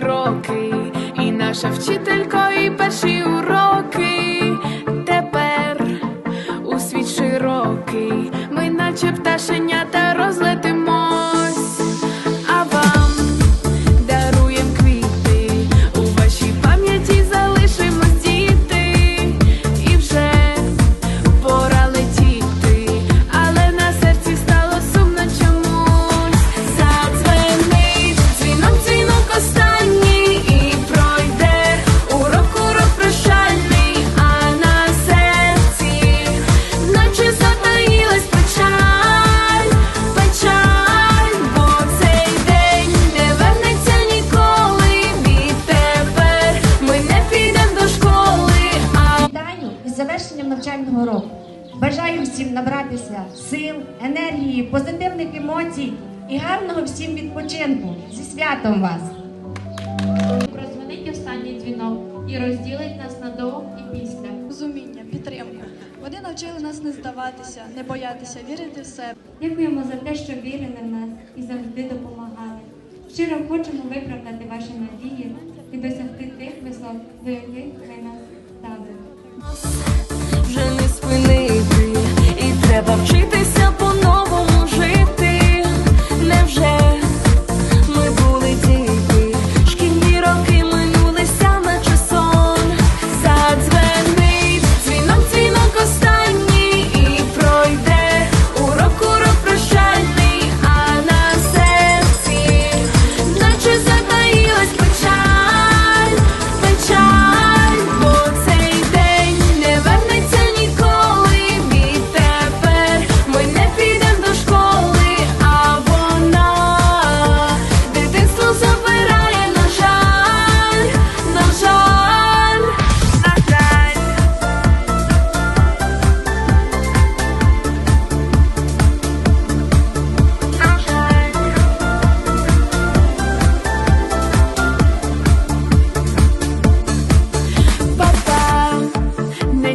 роки, і наша вчителька, і перші уроки. Тепер у світ широкий, ми наче пташенята року. Бажаю всім набратися сил, енергії, позитивних емоцій і гарного всім відпочинку. Зі святом вас! Прозвонить останній дзвінок і розділить нас на до і після. розуміння, підтримку. Вони навчили нас не здаватися, не боятися, вірити в себе. Дякуємо за те, що вірили в нас і завжди допомагали. Щиро хочемо виправдати ваші надії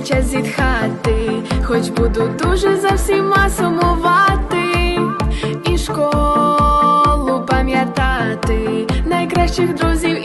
не час зітхати, хоч буду дуже за всіма сумувати, і школу пам'ятати, найкращих друзів